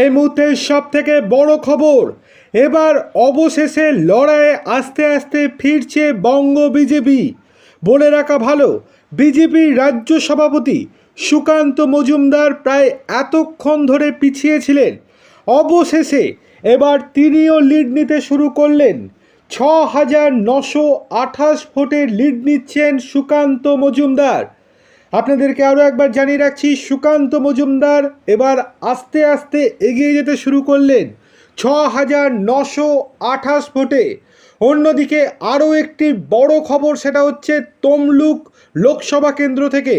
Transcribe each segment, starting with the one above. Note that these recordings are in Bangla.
এই মুহূর্তে সব থেকে বড় খবর, এবার অবশেষে লড়াইয়ে আস্তে আস্তে ফিরছে বঙ্গ বিজেপি। বলে রাখা ভালো বিজেপির রাজ্য সভাপতি সুকান্ত মজুমদার প্রায় এতক্ষণ ধরে পিছিয়ে ছিলেন। অবশেষে এবার তিনিও লিড নিতে শুরু করলেন। ছ হাজার নশো আঠাশ ভোটের লিড নিচ্ছেন সুকান্ত মজুমদার। আপনাদেরকে আরও একবার জানিয়ে রাখছি, সুকান্ত মজুমদার এবার আস্তে আস্তে এগিয়ে যেতে শুরু করলেন। ছ হাজার নশো আঠাশ ভোটে। অন্যদিকে আরও একটি বড় খবর, সেটা হচ্ছে তমলুক লোকসভা কেন্দ্র থেকে।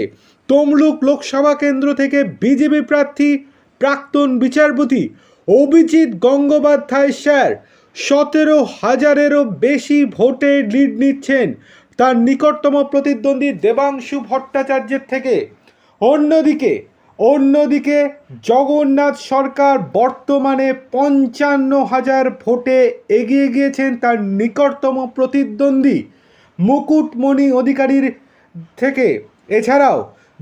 তমলুক লোকসভা কেন্দ্র থেকে বিজেপি প্রার্থী প্রাক্তন বিচারপতি অভিজিৎ গঙ্গোপাধ্যায় স্যার সতেরো হাজারেরও বেশি ভোটে লিড নিচ্ছেন তার নিকটতম প্রতিদ্বন্দ্বী দেবাংশু ভট্টাচার্যের থেকে। অন্যদিকে অন্যদিকে জগন্নাথ সরকার বর্তমানে পঞ্চান্ন হাজার ভোটে এগিয়ে গিয়েছেন তার নিকটতম প্রতিদ্বন্দ্বী মুকুটমণি অধিকারীর থেকে। এছাড়াও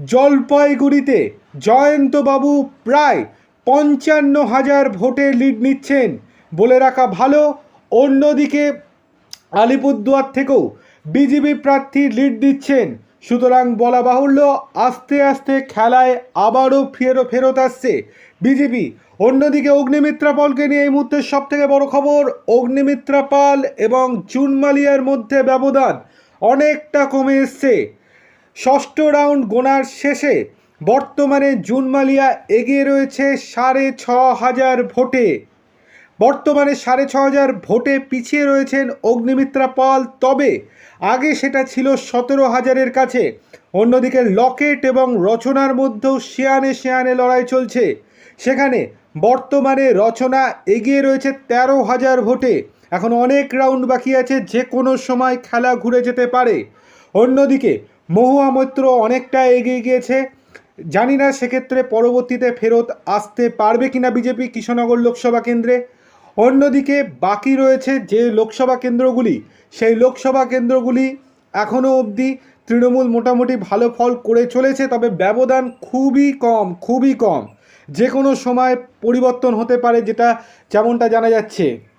জলপাইগুড়িতে জয়ন্তবাবু প্রায় পঞ্চান্ন হাজার ভোটে লিড নিচ্ছেন বলে রাখা ভালো। অন্যদিকে আলিপুরদুয়ার থেকেও বিজেপি প্রার্থী লিড দিচ্ছেন। সুতরাং বলা বাহুল্য, আস্তে আস্তে খেলায় আবারও ফেরো, ফেরত আসছে বিজেপি। অন্যদিকে অগ্নিমিত্রা পালকে নিয়ে এই মুহূর্তে সব থেকে বড় খবর, অগ্নিমিত্রা পাল এবং জুনমালিয়ার মধ্যে ব্যবধান অনেকটা কমে এসছে। ষষ্ঠ রাউন্ড গোনার শেষে বর্তমানে জুনমালিয়া এগিয়ে রয়েছে সাড়ে ছ হাজার ভোটে। বর্তমানে সাড়ে ছ হাজার ভোটে পিছিয়ে রয়েছেন অগ্নিমিত্রা পাল, তবে আগে সেটা ছিল সতেরো হাজারের কাছে। অন্যদিকে লকেট এবং রচনার মধ্যেও শেয়ানে শেয়ানে লড়াই চলছে। সেখানে বর্তমানে রচনা এগিয়ে রয়েছে তেরো হাজার ভোটে। এখন অনেক রাউন্ড বাকি আছে, যে কোনো সময় খেলা ঘুরে যেতে পারে। অন্যদিকে মহুয়া মৈত্র অনেকটা এগিয়ে গিয়েছে। জানি না সেক্ষেত্রে পরবর্তীতে ফেরত আসতে পারবে কিনা বিজেপি কৃষ্ণনগর লোকসভা কেন্দ্রে। অন্যদিকে বাকি রয়েছে যে লোকসভা কেন্দ্রগুলি, সেই লোকসভা কেন্দ্রগুলি এখনও অবধি তৃণমূল মোটামুটি ভালো ফল করে চলেছে, তবে ব্যবধান খুবই কম খুবই কম। যে কোনো সময় পরিবর্তন হতে পারে যেটা যেমনটা জানা যাচ্ছে।